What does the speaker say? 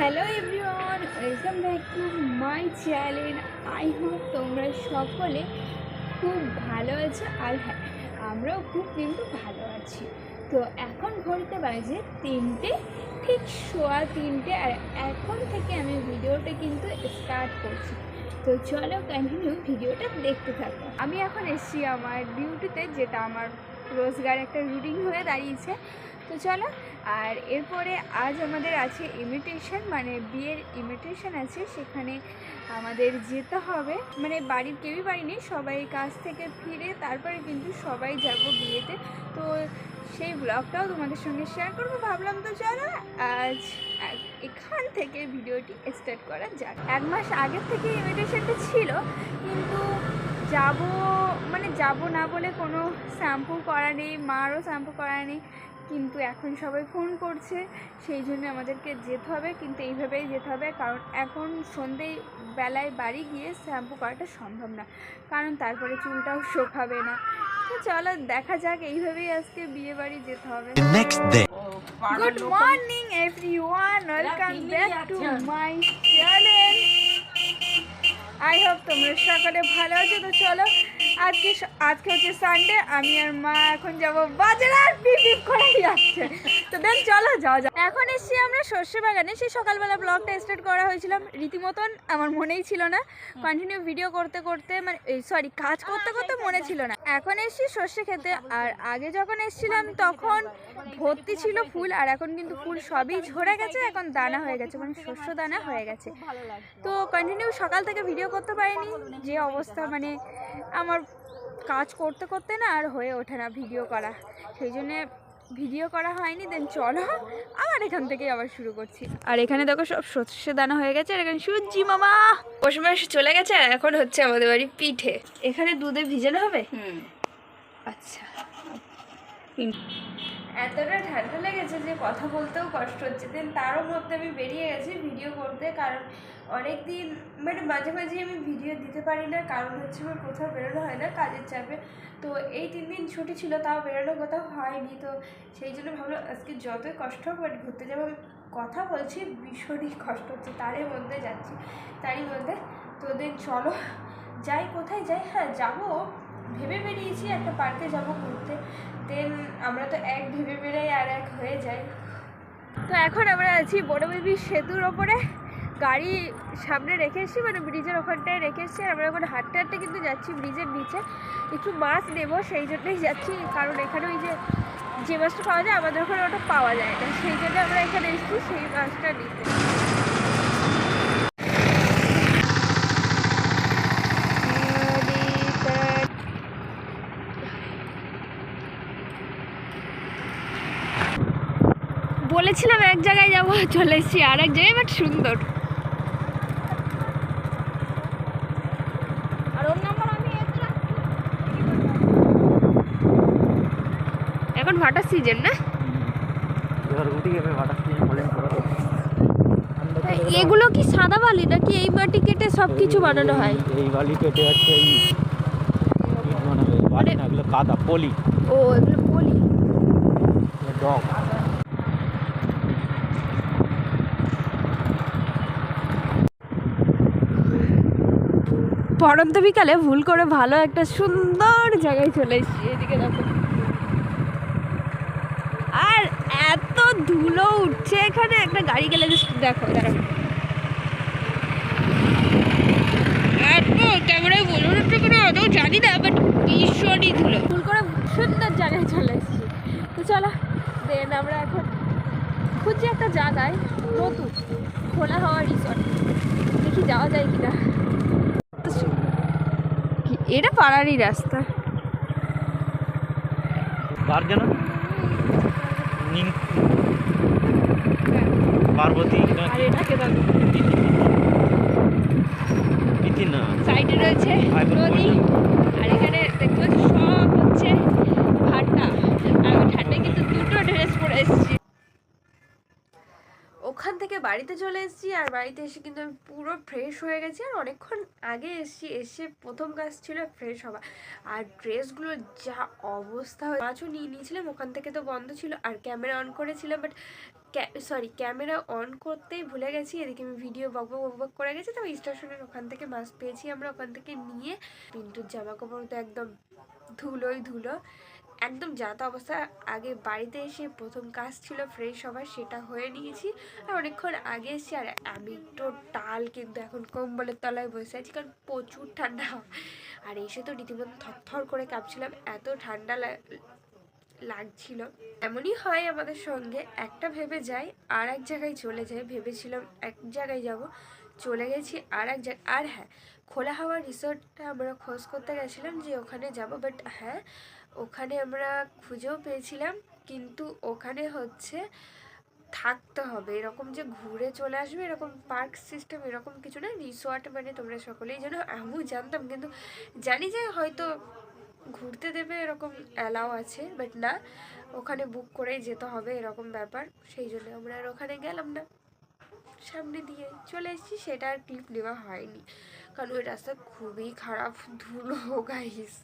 Hello everyone, welcome back to my channel. I hope তোমরা সকলে খুব ভালো আছো আর হ্যাঁ আমরাও খুব কিন্তু ভালো আছি। তো এখন ঘড়িতে বাজে তিনটে, ঠিক সোয়া তিনটে, আর এখন থেকে আমি ভিডিওটা কিন্তু স্টার্ট করছি। তো চলো কন্টিনিউ ভিডিওটা দেখতে থাকো। আমি এখন এসেছি আমার ডিউটিতে যেটা আমার রোজগার একটা রুটিন হয়ে দাঁড়িয়েছে। তো চলো, আর এরপরে আজ আমাদের আছে ইমিটেশন মানে বিয়ের ইমিটেশন আছে। সেখানে আমাদের যেতে হবে। মানে বাড়ির কেউই বাড়ি নেই, সবাই কাজ থেকে ফিরে তারপরে কিন্তু সবাই যাব বিয়েতে। তো সেই ব্লগটাও তোমাদের সঙ্গে শেয়ার করব। ভাবলাম তো চলো, আজ এখান থেকে ভিডিওটি স্টার্ট করা যাক। এক মাস আগের থেকে ইনভিটেশনটা ছিল, কিন্তু যাব মানে যাব না বলে কোনো শ্যাম্পু করা নেই, মারও শ্যাম্পু করা নেই। কিন্তু এখন সবাই ফোন করছে সেই জন্য আমাদেরকে যেতে হবে কিন্তু এইভাবেই যেতে হবে। কারণ এখন সন্ধে বেলায় বাড়ি গিয়ে শ্যাম্পু করাটা সম্ভব না। কারণ তারপরে চুলটাও শোকাবে না। তো চলো দেখা যাক এইভাবেই আজকে বিয়ে বাড়ি যেতে হবে. Good morning everyone welcome back to my channel I hope তোমরা সকালে ভালো আছো। তো চলো আজকে আজকে হচ্ছে সানডে আমি আর মা এখন যাব বাজারে আর পিপ করে যাচ্ছে। তো দেন চলো যাও যাও এখন এসছি আমরা সর্ষে বাগানে। সেই সকালবেলা ব্লগটা স্টার্ট করা হয়েছিলাম। রীতিমতন আমার মনেই ছিল না। কন্টিনিউ ভিডিও করতে করতে মানে সরি কাজ করতে করতে মনে ছিল না। এখন এসছি সর্ষে খেতে। আর আগে যখন এসছিলাম তখন ভর্তি ছিল ফুল, আর এখন কিন্তু ফুল সবই ঝরে গেছে। এখন দানা হয়ে গেছে মানে শস্য দানা হয়ে গেছে। তো কন্টিনিউ সকাল থেকে ভিডিও করতে পারিনি। যে অবস্থা মানে আমার কাজ করতে করতে না আর হয়ে ওঠে না ভিডিও করা। সেই জন্যে ভিডিও করা হয়নি দেন চলো আবার এখান থেকেই আবার শুরু করছি। আর এখানে দেখো সব সর্ষে দানা হয়ে গেছে আর এখানে সুজি মামা। পশু মাস চলে গেছে আর এখন হচ্ছে আমাদের বাড়ি পিঠে। এখানে দুধে ভিজানো হবে? আচ্ছা। এতটা ঠান্ডা লেগেছে যে কথা বলতেও কষ্ট হচ্ছে। দেন তারও মধ্যে আমি বেরিয়ে গেছি ভিডিও করতে, কারণ অনেক দিন মানে মাঝে মাঝে আমি ভিডিও দিতে পারি না, কারণ হচ্ছে আমার কোথাও বেরোনো হয় না কাজের চাপে। তো এই তিন দিন ছুটি ছিল, তাও বেরোনো কোথাও হয়নি। তো সেই জন্য ভাবলাম আজকে যতই কষ্ট হোক বাট ঘুরতে যাব। কথা বলছি, ভীষণই কষ্ট হচ্ছে, তারই মধ্যে যাচ্ছি, তারই মধ্যে। তো দেন চলো, যাই কোথায়, যাই হ্যাঁ যাব। ভেবে বেরিয়েছি একটা পার্কে যাব ঘুরতে। দেন আমরা তো এক ভেবে বেড়াই আর এক হয়ে যাই। তো এখন আমরা আছি বড় বেবি সেতুর ওপরে। গাড়ি সামনে রেখে এসেছি মানে ব্রিজের ওখানটায় রেখে এসেছি। আমরা এখন হাঁটতে হাঁটতে কিন্তু যাচ্ছি ব্রিজের নিচে। একটু মাছ নেব, সেই জন্যই যাচ্ছি। কারণ এখানে ওই যে যে মাছটা পাওয়া যায়, আমাদের ওখানে ওটা পাওয়া যায় না। সেই জন্য আমরা এখানে এসেছি, সেই মাছটা নিতে। বলেছিলাম এক জায়গায় যাব চলে এসেছি আর এক জায়গায় বাট সুন্দর। আর ওর নাম্বার আমি এখন ভাটার সিজন না? এগুলো কি সাদা বালি নাকি এই মাটি কেটে সব কিছু বানানো হয়? এই বালি কেটে যাচ্ছে এই বালি না এগুলো কাদা পলি। ও এগুলো বলি ডগ। পরন্ত বিকালে ভুল করে ভালো একটা সুন্দর জায়গায় চলে এসেছি। এদিকে দেখো। আর এত ধুলো উঠছে এখানে। একটা গাড়ি গেলে দেখো দাঁড়াও এত কিনা জানি না বাট ভীষণই ধুলো। ভুল করে সুন্দর জায়গায় তো দেন আমরা এখন খুঁজছি একটা জায়গায়, নতুন, খোলা হওয়া রিসর্ট দেখি যাওয়া যায় কিনা। এটা পাড়ারই রাস্তা। পার্বতী না আর এটাকে দেখো ইতি সাইডে রয়েছে নদী। আর এখানে দেখতে পাচ্ছি সব হচ্ছে ভাটা আর আমি ঠান্ডায় কিন্তু দুটো ড্রেস পরে এসেছি ওখান থেকে বাড়িতে চলে এসেছি আর বাড়িতে এসে কিন্তু আমি পুরো ফ্রেশ হয়ে গেছি আর অনেকক্ষণ আগে এসেছি, এসে প্রথম কাজ ছিল ফ্রেশ হওয়া। আর ড্রেসগুলো যা অবস্থা মাছও নিয়ে নিয়েছিলাম, ওখান থেকে তো বন্ধ ছিল আর ক্যামেরা অন করেছিলাম বাট সরি ক্যামেরা অন করতেই ভুলে গেছি। এদিকে আমি ভিডিও বক বক বক করে গেছি তবে স্টেশনের ওখান থেকে মাছ পেয়েছি আমরা ওখান থেকে নিয়ে। পিন্টুর জামা কাপড় তো একদম ধুলোই ধুলো। একদম যাতা অবস্থা আগে বাড়িতে এসে প্রথম কাজ ছিল ফ্রেশ হওয়ার সেটা হয়ে নিয়েছি। আর অনেকক্ষণ আগে এসেছি আর আমি তো টাল কিন্তু এখন কম্বলের তলায় বসে আছি, কারণ প্রচুর ঠান্ডা। আর এসে তো রীতিমতো থরথর করে কাঁপছিলাম, এত ঠান্ডা লাগছিল। এমনই হয় আমাদের সঙ্গে, একটা ভেবে যাই, আর এক জায়গায় চলে যাই, ভেবেছিলাম এক জায়গায় যাব, চলে গেছি আর এক জায়গায় আর হ্যাঁ খোলা হাওয়া রিসোর্টটা আমরা খোঁজ করতে গেছিলাম যে ওখানে যাব বাট হ্যাঁ ওখানে আমরা খুঁজেও পেয়েছিলাম, কিন্তু ওখানে হচ্ছে থাকতে হবে। এরকম যে ঘুরে চলে আসবে, এরকম পার্ক সিস্টেম, এরকম কিছু না, রিসোর্ট মানে তোমরা সকলেই জানো, আমিও জানতাম, কিন্তু জানি যে হয়তো ঘুরতে দেবে এরকম অ্যালাও আছে বাট না, ওখানে বুক করেই যেতে হবে, এরকম ব্যাপার, সেই জন্য আমরা আর ওখানে গেলাম না। সামনে দিয়ে চলে এসেছি, সেটা আর ক্লিপ নেওয়া হয়নি। কারণ ওই রাস্তা খুবই খারাপ, ধুলো গাইস